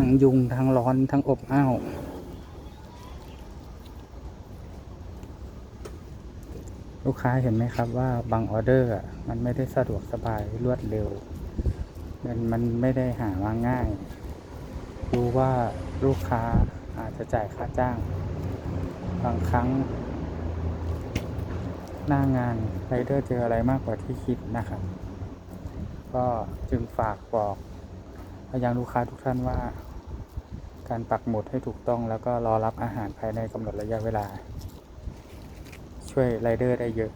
ั้งยุง ทั้งร้อน ทั้งอบอ้าวลูกค้าเห็นไหมครับว่าบางออเดอร์มันไม่ได้สะดวกสบายรวดเร็ว มันมันไม่ได้หามาง่ายรู้ว่าลูกค้าอาจจะจ่ายค่าจ้าง บางครั้ง หน้างานไรเดอร์เจออะไรมากกว่าที่คิดนะครับ ก็จึงฝากบอก ยังลูกค้าทุกท่านว่า การปักหมุดให้ถูกต้องแล้วก็รอรับอาหารภายในกำหนดระยะเวลา ช่วยไรเดอร์ได้เยอะ